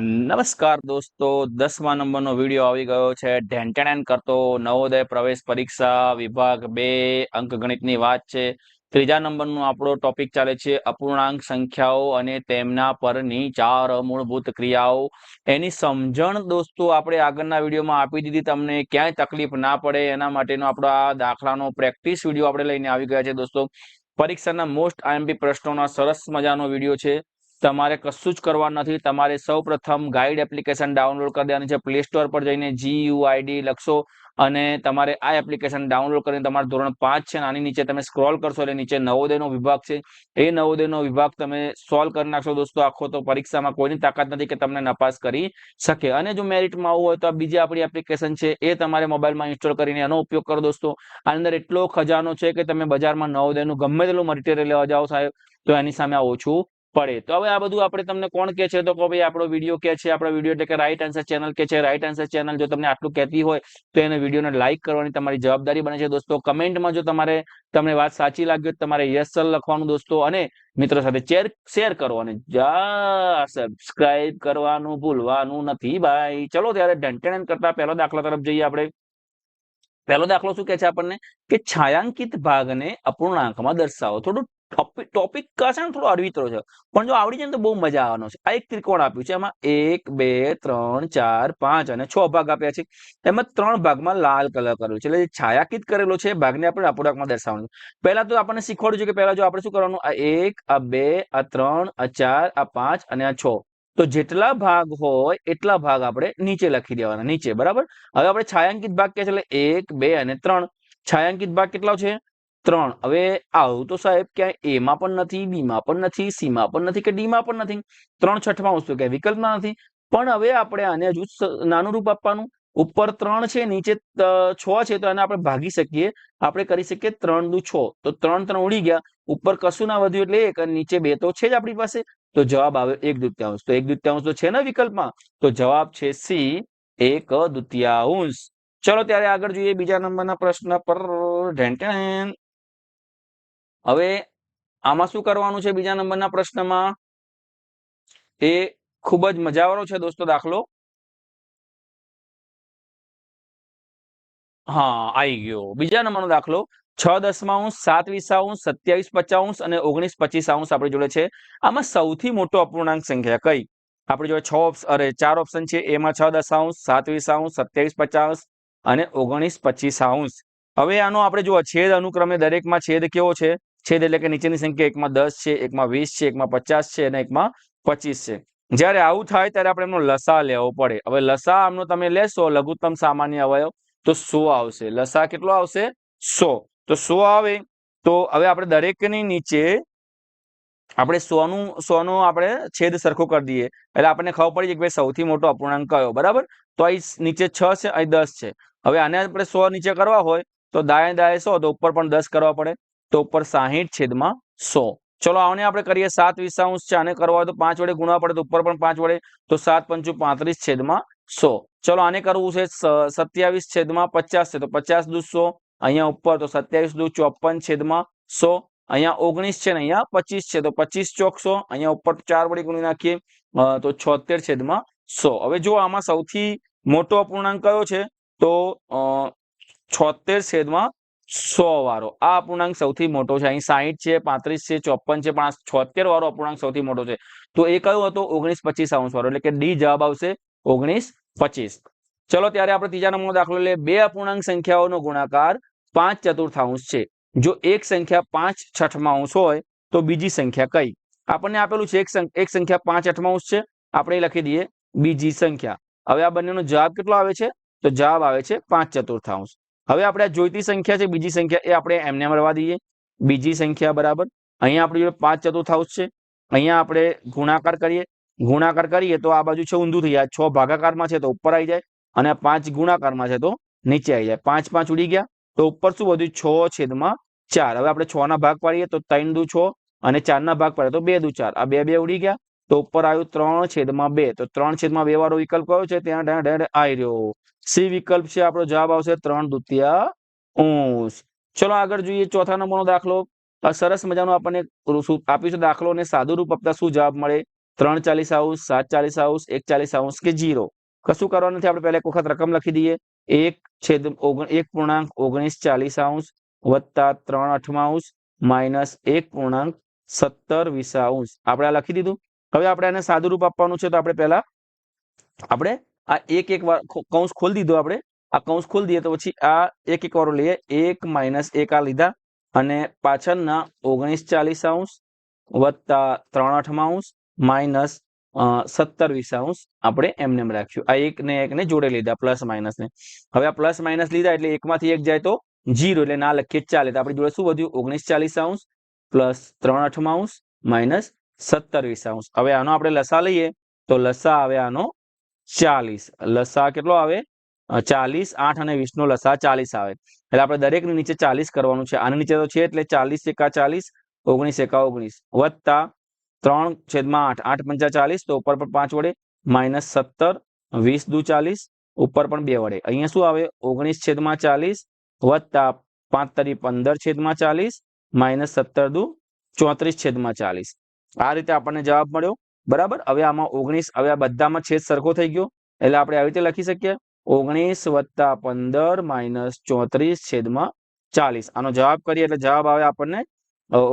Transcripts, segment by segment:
નમસ્કાર દોસ્તો, દસમા નંબરનો વીડિયો આવી ગયો છે. ઢેંટેણ કરતો નવોદય પ્રવેશ પરીક્ષા વિભાગ બે અંકગણિતની વાત છે. ત્રીજા નંબરનો આપણો ટોપિક ચાલે છે અપૂર્ણાંક સંખ્યાઓ અને તેમના પરની ચાર મૂળભૂત ક્રિયાઓ. એની સમજણ દોસ્તો આપણે આગળના વિડીયોમાં આપી દીધી. તમને ક્યાંય તકલીફ ના પડે એના માટેનો આપણો આ દાખલાનો પ્રેક્ટિસ વીડિયો આપણે લઈને આવી ગયા છે દોસ્તો. પરીક્ષાના મોસ્ટ આઈએમપી પ્રશ્નોના સરસ મજાનો વીડિયો છે. તમારે કશું જ કરવાનું નથી. તમારે સૌ પ્રથમ ગાઈડ એપ્લિકેશન ડાઉનલોડ કરી દેવાની છે. પ્લે સ્ટોર પર જઈને જીયુઆઈડી લખશો અને તમારે આ એપ્લિકેશન ડાઉનલોડ કરીને તમારે ધોરણ પાંચ છે આની નીચે તમે સ્ક્રોલ કરશો એટલે નીચે નવોદયનો વિભાગ છે. એ નવોદયનો વિભાગ તમે સોલ્વ કરી નાખશો દોસ્તો. આખો તો પરીક્ષામાં કોઈની તાકાત નથી કે તમને નપાસ કરી શકે. અને જો મેરિટમાં આવવું હોય તો આ બીજી આપણી એપ્લિકેશન છે. એ તમારે મોબાઈલમાં ઇન્સ્ટોલ કરીને એનો ઉપયોગ કરો દોસ્તો. આની અંદર એટલો ખજાનો છે કે તમે બજારમાં નવોદયનું ગમે તેટલું મટીરિયલ લેવા જાઓ સાહેબ, તો એની સામે ઓછું પડે. તો હવે આ બધું આપણે તમને કોણ કે છે? તો ભાઈ આપણો વીડિયો કે છે, આપણો વીડિયો એટલે કે રાઈટ આન્સર ચેનલ કે છે. રાઈટ આન્સર ચેનલ જો તમને આટલું કહેતી હોય, તો એને વિડીયોને લાઈક કરવાની તમારી જવાબદારી બને છે. દોસ્તો, કમેન્ટમાં જો તમારે તમને વાત સાચી લાગી તમારે યસ સર લખવાનું દોસ્તો, અને મિત્રો સાથે શેર શેર કરો, અને સબસ્ક્રાઇબ કરવાનું ભૂલવાનું નથી ભાઈ. ચલો ત્યારે ઢંટેણ કરતા પહેલો દાખલા તરફ જઈએ આપણે. પહેલો દાખલો શું કે છે આપણને? કે છાયાંકિત ભાગને અપૂર્ણાંકમાં દર્શાવો. થોડું ટોપિક છે ને થોડો અડવિતરો છે. પણ જો આવડી જાય ને તો બહુ મજા આવવાનો છે. આ એક ત્રિકોણ આપ્યું છે. એમાં એક, બે, ત્રણ, ચાર, પાંચ અને છ ભાગ આપ્યા છે. એમાં ત્રણ ભાગમાં લાલ કલર કરેલો છે. એટલે જે છાયાકિત કરેલો છે ભાગને આપણે અપૂર્ણાંકમાં દર્શાવવાનું પહેલા તો આપણને શીખવાડ્યું છે કે પહેલા જો આપણે શું કરવાનું? આ એક, આ બે, આ ત્રણ, આ ચાર, આ પાંચ અને આ છ. તો જેટલા ભાગ હોય એટલા ભાગ આપણે નીચે લખી દેવાના. નીચે, બરાબર? હવે આપણે છાયાંકિત ભાગ કે છે એટલે એક, બે અને ત્રણ. છાયાંકિત ભાગ કેટલા છે? ત્રણ. હવે આવું તો સાહેબ ક્યાંય એમાં પણ નથી બીમાં પણ નથી સીમાં પણ નથી કે ડીમાં પણ નથી. ત્રણ છઠમાં વસ્તુ ક્યાંય વિકલ્પમાં નથી. પણ હવે આપણે આને હજુ નાનું રૂપ આપવાનું. ઉપર ત્રણ છે, નીચે છ છે, તો એને આપણે ભાગી શકીએ. આપણે કરી શકીએ ત્રણ દુ છ. તો ત્રણ ત્રણ ઉડી ગયા. ઉપર કશું ના વધ્યું એટલે એક અને નીચે બે તો છે જ આપણી પાસે. તો જવાબ આવે એક દુત્યાંશ. તો એક દુત્યાંશ તો છે ને વિકલ્પમાં? તો જવાબ છે સી એક દુત્યાંશ. ચલો ત્યારે આગળ જોઈએ બીજા નંબરના પ્રશ્ન પર. ઢેંટેન હવે આમાં શું કરવાનું છે બીજા નંબરના પ્રશ્નમાં? એ ખૂબ જ મજાવાળો છે દોસ્તો દાખલો. હા આવી ગયો. બીજા નંબરનો દાખલો. છ દસમાંશ સાત વીસાઉન્સ સત્યાવીસ પચાસ અને ઓગણીસ પચીસ અંશ આપણી જોડે છે. આમાં સૌથી મોટો અપૂર્ણાંક સંખ્યા કઈ? આપણી જોડે છ અરે, ચાર ઓપ્શન છે. એમાં છ દશાંશ સાત વીસાઉન્સ સત્યાવીસ પચાસ અને ઓગણીસ પચીસ અંશ હવે આનો આપણે જો છેદ અનુક્રમે દરેકમાં છેદ કેવો છે? છેદ એટલે કે નીચેની સંખ્યા એકમાં દસ છે, એકમાં વીસ છે, એકમાં પચાસ છે અને એકમાં પચીસ છે. જ્યારે આવું થાય ત્યારે આપણે એમનો લસા લેવો પડે. હવે લસા આમનો તમે લેશો, લઘુત્તમ સામાન્ય અવયવ, તો સો આવશે. લસા કેટલો આવશે? સો. તો સો આવે, તો હવે આપણે દરેકની નીચે આપણે સોનું સોનું આપણે છેદ સરખો કરી દઈએ. એટલે આપણને ખબર પડી કે ભાઈ સૌથી મોટો અપૂર્ણાંક કયો, બરાબર? તો અહીં નીચે છ છે અહીં દસ છે. હવે આને આપણે સો નીચે કરવા હોય, તો દાયે દાયે સો, તો ઉપર પણ દસ કરવા પડે. તો ઉપર સાહીઠ છેદમાં સો. ચલો આને આપણે કરીએ સાત વિસાંશ છે, આને કરવા તો પાંચ વડે ગુણવા પડે તો ઉપર પણ પાંચ વડે, તો સાત પંચું પાંત્રીસ છેદમાં સો. ચલો આને કરવું છે સત્યાવીસ છેદમાં પચાસ છે, તો પચાસ દુ સો, અહીંયા ઉપર તો સત્યાવીસ દુ ચોપન છેદમાં સો. અહીંયા ઓગણીસ છે ને અહીંયા પચીસ છે, તો પચીસ ચોકસો અહીંયા ઉપર ચાર વડે ગુણી નાખીએ તો છોતેર છેદમાં સો. હવે જો આમાં સૌથી મોટો અપૂર્ણાંક કયો છે, તો છોતેર છેદમાં સો વાળો આ અપૂર્ણાંક સૌથી મોટો છે. અહીં સાહીઠ છે, પાંત્રીસ છે ચોપન છે, પણ છોતેર વાળો અપૂર્ણાંક સૌથી મોટો છે. તો એ કયો હતો? ઓગણીસ પચીસ અંશ વાળો એટલે કે ડી જવાબ આવશે ઓગણીસ પચીસ. ચલો ત્યારે આપણે ત્રીજા નંબરનો દાખલો લે બે અપૂર્ણાંક સંખ્યાઓનો ગુણાકાર પાંચ ચતુર્થાંશ છે. જો એક સંખ્યા પાંચ છઠમાંશ હોય, તો બીજી સંખ્યા કઈ? આપણને આપેલું છે એક સંખ્યા પાંચ અઠમાંશ છે. આપણે લખી દઈએ બીજી સંખ્યા. હવે આ બંનેનો જવાબ કેટલો આવે છે? તો જવાબ આવે છે પાંચ ચતુર્થાંશ હવે આપણે આ જોઈતી સંખ્યા છે, બીજી સંખ્યા એ આપણે એમને મળવા દઈએ. બીજી સંખ્યા બરાબર. અહીંયા આપણી જોડે પાંચ ચતુર્થાંશ છે. અહીંયા આપણે ગુણાકાર કરીએ. ગુણાકાર કરીએ તો આ બાજુ છે ઊંધું થઈ જાય. છ ભાગાકારમાં છે તો ઉપર આવી જાય અને પાંચ ગુણાકારમાં છે તો નીચે આવી જાય. પાંચ પાંચ ઉડી ગયા તો ઉપર શું બધું છ છેદમાં ચાર. હવે આપણે છ ના ભાગ પાડીએ તો ત્રણ દુ છ અને ચાર ના ભાગ પાડીએ તો બે દુ ચાર. આ બે બે ઉડી ગયા તો ઉપર આવ્યું ત્રણ છેદમાં બે. તો ત્રણ છેદમાં બે વાળો વિકલ્પ કયો છે? ત્યાં આવી રહ્યો. સી વિકલ્પ છે, આપણો જવાબ આવશે ત્રણ દ્વિતીય અંશ ચલો આગળ જોઈએ ચોથા નંબરનો દાખલો. સરસ મજાનો આપણને આપ્યું છે દાખલો અને સાદુ રૂપ આપતા શું જવાબ મળે? ત્રણ ચાલીસ આઉસ, સાત ચાલીસ આઉસ, એક ચાલીસ આઉસ કે જીરો કશું કરવાનું નથી, આપણે પહેલા એક વખત રકમ લખી દઈએ. એક છેદ એક પૂર્ણાંક ઓગણીસ ચાલીસ અંશ વત્તા ત્રણ અઠમાઉસ માઇનસ એક પૂર્ણાંક સત્તર વિસાઉસ આપણે લખી દીધું. હવે આપણે એને સાદું રૂપ આપવાનું છે, તો આપણે પહેલા, આપણે આ એક એક વાર કૌંસ ખોલી દીધો આપણે. આ કૌંસ ખોલી દઈએ તો પછી આ એક એક વાળો લઈએ. એક માઇનસ એક આ લીધા અને પાછળના ઓગણીસ ચાલીસ અંશ વત્તા ત્રણ અઠમાંશ માઇનસ સત્તર વીસાંશ આપણે એમને એમ રાખ્યું. આ એક ને એક ને જોડે લીધા પ્લસ માઇનસ ને. હવે આ પ્લસ માઇનસ લીધા એટલે એકમાંથી એક જાય તો જીરો એટલે ના લખીએ ચાલે. તો આપણી જોડે શું વધ્યું? ઓગણીસ ચાલીસ અંશ પ્લસ ત્રણ અઠમાંશ માઇનસ સત્તર વીસાંશ હવે આનો આપણે લસા લઈએ. તો લસા આવે આનો ચાલીસ. લસા કેટલો આવે? ચાલીસ, આઠ અને વીસ નો લસા ચાલીસ આવે. એટલે આપણે દરેકની નીચે ચાલીસ કરવાનું છે. આની નીચે તો છે એટલે ચાલીસ એકા ચાલીસ, ઓગણીસ એકા ઓગણીસ. વત્તા ત્રણ છેદમાં આઠ. આઠ પંચા ચાલીસ તો ઉપર પણ પાંચ વડે. માઇનસ સત્તર, વીસ દુ ચાલીસ, ઉપર પણ બે વડે. અહીંયા શું આવે? ઓગણીસ છેદમાં ચાલીસ, વત્તા પાંચ તરી પંદર છેદમાં ચાલીસ, માઇનસ સત્તર દુ ચોત્રીસ છેદમાં ચાલીસ. આ રીતે આપણને જવાબ મળ્યો. બરાબર? હવે આમાં ઓગણીસ, હવે આ બધામાં છેદ સરખો થઈ ગયો. એટલે આપણે આવી રીતે લખી શકીએ. ઓગણીસ વત્તા પંદર માઇનસ ચોત્રીસ છેદમાં ચાલીસ. આનો જવાબ કરીએ એટલે જવાબ આવે આપણને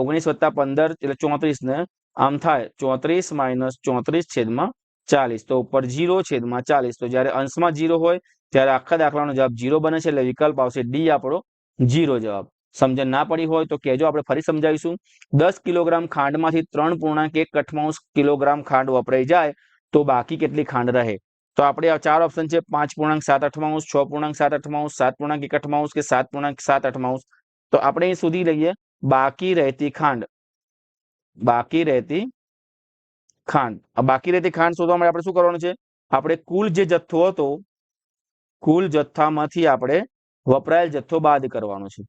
ઓગણીસ વત્તા પંદર એટલે ચોત્રીસ ને આમ થાય. ચોત્રીસ માઇનસ ચોત્રીસ છેદમાં ચાલીસ. તો ઉપર જીરો છેદમાં ચાલીસ. તો જ્યારે અંશમાં જીરો હોય, ત્યારે આખા દાખલાનો જવાબ જીરો બને છે એટલે વિકલ્પ આવશે ડી આપણો જીરો જવાબ. સમજણ ના પડી હોય તો કહેજો આપણે ફરી સમજાવીશું. દસ કિલોગ્રામ ખાંડમાંથી ત્રણ પૂર્ણાંક એક કઠમાઉસ કિલોગ્રામ ખાંડ વપરાઈ જાય તો બાકી કેટલી ખાંડ રહે? તો આપણે ચાર ઓપ્શન છે, પાંચ પૂર્ણાંક, સાત અઠમાઉસ, છ પૂર્ણાંક, સાત અઠમાઉસ, સાત પૂર્ણાંક, એક અઠમાઉસ કે સાત પૂર્ણાંક, સાત અઠમાઉસ. તો આપણે એ સુધી લઈએ. બાકી રહેતી ખાંડ. બાકી રહેતી ખાંડ. બાકી રહેતી ખાંડ શોધવા માટે આપણે શું કરવાનું છે? આપણે કુલ જે જથ્થો હતો, કુલ જથ્થામાંથી આપણે વપરાયેલ જથ્થો બાદ કરવાનો છે.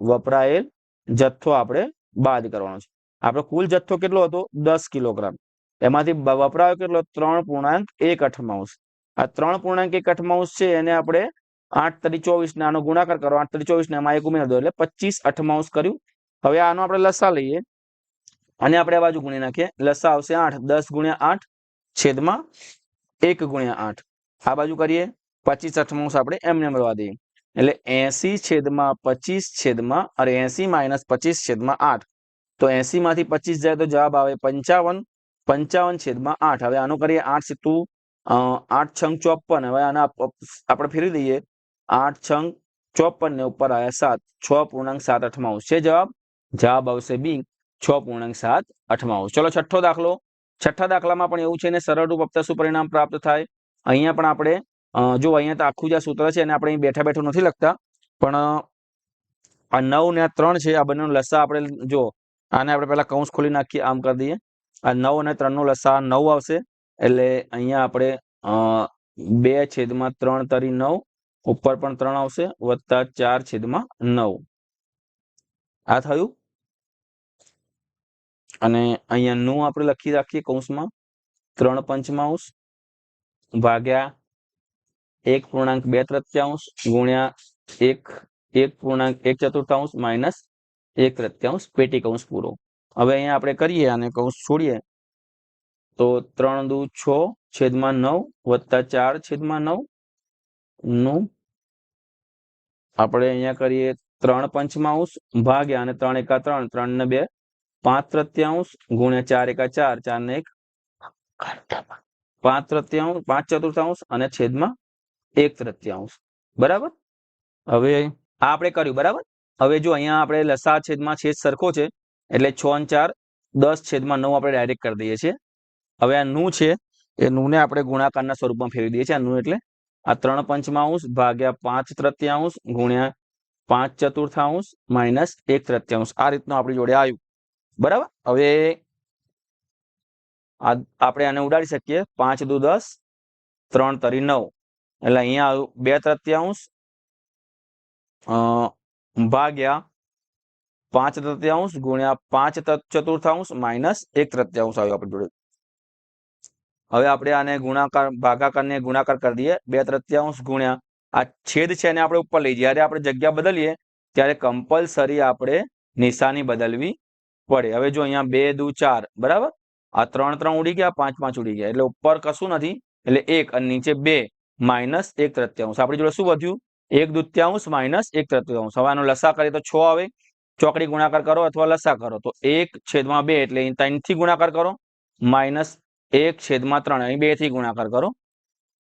વપરાયેલ જથ્થો આપણે બાદ કરવાનો છે. આપણો કુલ જથ્થો કેટલો હતો? દસ કિલોગ્રામ. એમાંથી વપરાયો કેટલો? ત્રણ પૂર્ણાંક એક અઠમાઉસ આ ત્રણ પૂર્ણાંક એક અઠમાઉસ છે, એને આપણે આઠ તરી ચોવીસ ને આનો ગુણાકાર કરો. આઠ તરી ચોવીસ ને એમાં એક ઉમેરી દો એટલે પચીસ અઠમાઉસ કર્યું. હવે આનો આપણે લસા લઈએ. અને આપણે આ બાજુ ગુણી નાખીએ. લસા આવશે આઠ. દસ ગુણ્યા આઠ છેદમાં એક ગુણ્યા આઠ. આ બાજુ કરીએ. પચીસ અઠમાઉસ આપણે એમને મળવા દઈએ. એટલે એસી છેદમાં પચીસ છેદમાં અરે એસી માઇનસ પચીસ છેદમાં આઠ. તો એસી માંથી પચીસ જાય તો જવાબ આવે પંચાવન પંચાવન છેદમાં આઠ. હવે આનું કરીએ આઠ સીતું અ, આઠ છંગ ચોપન હવે આના આપણે ફેરવી દઈએ. આઠ છંગ ચોપન ને ઉપર આવ્યા સાત. છ પૂર્ણાંક સાત અઠમાઉસ છે જવાબ? જવાબ આવશે બી. છ પૂર્ણાંક સાત અઠમાઉસ ચલો છઠ્ઠો દાખલો. છઠ્ઠા દાખલામાં પણ એવું છે ને સરળ રૂપ આપતા શું પરિણામ પ્રાપ્ત થાય. અહીંયા પણ આપણે જો અહીંયા તો આખું જે સૂત્ર છે એને આપણે અહીં બેઠા બેઠું નથી લખતા, પણ આ નવ ને આ ત્રણ છે, આ બંનેનો લસા આપણે જો, આને આપણે પહેલા કૌંસ ખોલી નાખીએ, આમ કરી દઈએ. આ નવ અને ત્રણ નો લસા નવ આવશે, એટલે અહીંયા આપણે બે છેદમાં ત્રણ તરી નવ, ઉપર પણ ત્રણ આવશે, વત્તા ચાર છેદમાં નવ. આ થયું? અને અહીંયા નું આપણે લખી રાખીએ કૌંસમાં, ત્રણ પંચમાંશ ભાગ્યા એક પૂર્ણાંક બે તૃત્યાંશ ગુણ્યા એક એક પૂર્ણાંક એક ચતુર્થાંશ માઇનસ એક તૃત્યાંશ પેટી કૌંસ પૂરો હવે અહીંયા આપણે કરીએ અને કૌંસ છોડીએ તો ત્રણ દુ છ છેદમાં નવ વત્તા ચાર છેદમાં નવનું આપણે અહીંયા કરીએ ત્રણ પંચમાંશ ભાગ્યા અને ત્રણ એકા ત્રણ ત્રણ ને બે પાંચ તૃત્યાંશ ગુણ્યા ચાર એકા ચાર ચાર ને એક પાંચ તૃત્યાંશ પાંચ ચતુર્થાંશ અને છેદમાં એક તૃતીયાંશ. બરાબર? હવે આ આપણે કર્યું, બરાબર? હવે જો અહીંયા આપણે લસા છેદમાં છેદ સરખો છે, એટલે છ અને ચાર, દસ છેદમાં નવ આપણે ડાયરેક્ટ કરી દઈએ છીએ. હવે આ નું છે, એ નુંને આપણે ગુણાકારના સ્વરૂપમાં ફેરવી દઈએ છીએ, આ નું એટલે આ ત્રણ પંચમાંશ ભાગ્યા પાંચ તૃતીયાંશ ગુણ્યા પાંચ ચતુર્થાંશ માઇનસ એક તૃતીયાંશ. આ રીતનું આપણી જોડે આવ્યું. બરાબર? હવે આપણે આને ઉડાડી શકીએ. પાંચ દુ દસ, ત્રણ તરી નવ. એટલે અહીંયા બે તૃતીયાંશ ભાગ્યા પાંચ તૃતીયાંશ ગુણ્યા પાંચ ચતુર્થાંશ માઇનસ એક તૃતીયાંશ આવ્યું આપણી જોડે. હવે આપણે આને ગુણાકાર, ભાગાકારને ગુણાકાર કરી દઈએ. બે તૃતીયાંશ ગુણ્યા, આ છેદ છે એને આપણે ઉપર લઈ જ્યારે આપણે જગ્યા બદલીએ, ત્યારે કમ્પલસરી આપણે નિશાની બદલવી પડે. હવે જો અહીંયા બે દુ ચાર, બરાબર? આ ત્રણ ત્રણ ઉડી ગયા, પાંચ પાંચ ઉડી ગયા. એટલે ઉપર કશું નથી. એટલે એક અને નીચે બે. માઇનસ એક તૃત્યાંશ. આપણી જોડે શું વધ્યું? એક દૂત્યાંશ માઇનસ એક તૃત્યાંશ. હવે આનો લસા કરીએ તો છ આવે. ચોકડી ગુણાકાર કરો અથવા લસા કરો. તો એક છેદમાં બે એટલે અહીં ત્રણથી ગુણાકાર કરો. માઇનસ એક છેદમાં ત્રણ. અહીં બેથી ગુણાકાર કરો.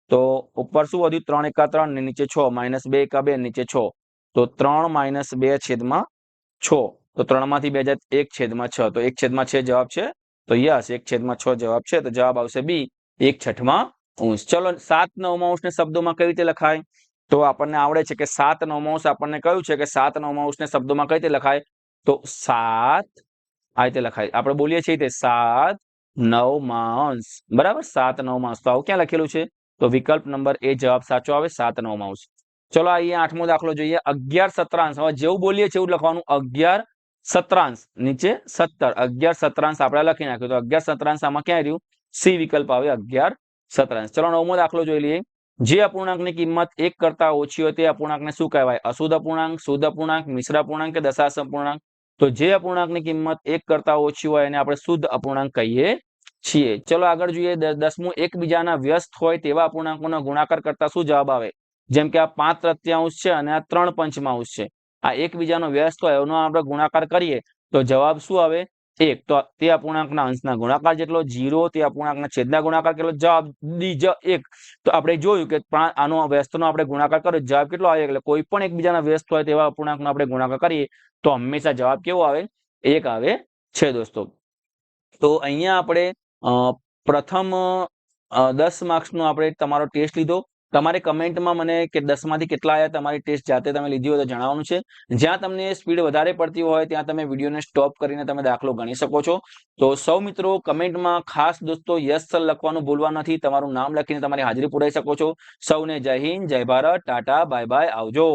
તો ઉપર શું વધ્યું? ત્રણ એકા ત્રણ ને નીચે છ. માઇનસ બે એકા બે નીચે છ. તો ત્રણ માઇનસ બે છેદમાં છ. તો ત્રણમાંથી બે હજાર એક છેદમાં છ. તો એક છેદમાં છે જવાબ છે? તો યસ, એક છેદમાં છ જવાબ છે. તો જવાબ આવશે બી. એક છઠમાં અંશ ચલો, સાત નવમા ને શબ્દોમાં કઈ રીતે લખાય? તો આપણને આવડે છે કે સાત નવમાંશ આપણને કહ્યું છે કે સાત નવમા ને શબ્દોમાં કઈ રીતે લખાય? તો સાત, આ રીતે લખાય. આપણે બોલીએ છીએ તે સાત નવમાંશ બરાબર? સાત નવમાંશ તો આવું ક્યાં લખેલું છે? તો વિકલ્પ નંબર એ જવાબ સાચો આવે સાત નવમાંશ ચલો અહીંયા આઠમો દાખલો જોઈએ. અગિયાર સત્રાંશ. હવે જેવું બોલીએ છીએ એવું લખવાનું. અગિયાર સત્રાંશ. નીચે સત્તર. અગિયાર સત્રાંશ આપણે લખી નાખ્યું. તો અગિયાર સત્રાંશ આમાં ક્યાં રહ્યું સી વિકલ્પ આવે અગિયાર સત્રાંશ ચલો નવમો દાખલો જોઈ લઈએ. જે અપૂર્ણાંકની કિંમત એક કરતા ઓછી હોય તે અપૂર્ણાંકને શું કહેવાય? અશુદ્ધ અપૂર્ણાંક, શુદ્ધ અપૂર્ણાંક, મિશ્ર અપૂર્ણાંક કે દશાંશ અપૂર્ણાંક? તો જે અપૂર્ણાંકની કિંમત એક કરતા ઓછી હોય એને આપણે શુદ્ધ અપૂર્ણાંક કહીએ છીએ. ચલો આગળ જોઈએ. દસમું, એકબીજાના વ્યસ્ત હોય તેવા અપૂર્ણાંકોનો ગુણાકાર કરતા શું જવાબ આવે? જેમ કે આ પાંચ તૃત્યાંશ છે અને આ ત્રણ પંચમાંશ છે. આ એકબીજાનો વ્યસ્ત હોય એનો આપણે ગુણાકાર કરીએ તો જવાબ શું આવે? એક તો તે અપૂર્ણાંકના અંશના ગુણાકાર જેટલો જીરો તે અપૂર્ણાંકના છેદના ગુણાકાર કેટલો? જવાબ બીજ એક. તો આપણે જોયું કે આનો વ્યસ્તનો આપણે ગુણાકાર કર્યો. જવાબ કેટલો આવે? એટલે કોઈ પણ એકબીજાના વ્યસ્ત હોય તેવા અપૂર્ણાંકનો આપણે ગુણાકાર કરીએ, તો હંમેશા જવાબ કેવો આવે? એક આવે છે દોસ્તો. તો અહીંયા આપણે પ્રથમ દસ માર્ક્સનો આપણે તમારો ટેસ્ટ લીધો. તમારે કમેન્ટમાં મને કે દસમાંથી કેટલા આવ્યા તમારી ટેસ્ટ જાતે તમે લીધી હોય તો જણાવવાનું છે. જ્યાં તમને સ્પીડ વધારે પડતી હોય, ત્યાં તમે વિડીયોને સ્ટોપ કરીને તમે દાખલો ગણી શકો છો. તો સૌ મિત્રો, કમેન્ટમાં ખાસ દોસ્તો, યસ સર લખવાનું ભૂલવા નથી. તમારું નામ લખીને તમારી હાજરી પુરાઈ શકો છો. સૌને જય હિન્દ, જય ભારત, ટાટા, બાય બાય, આવજો.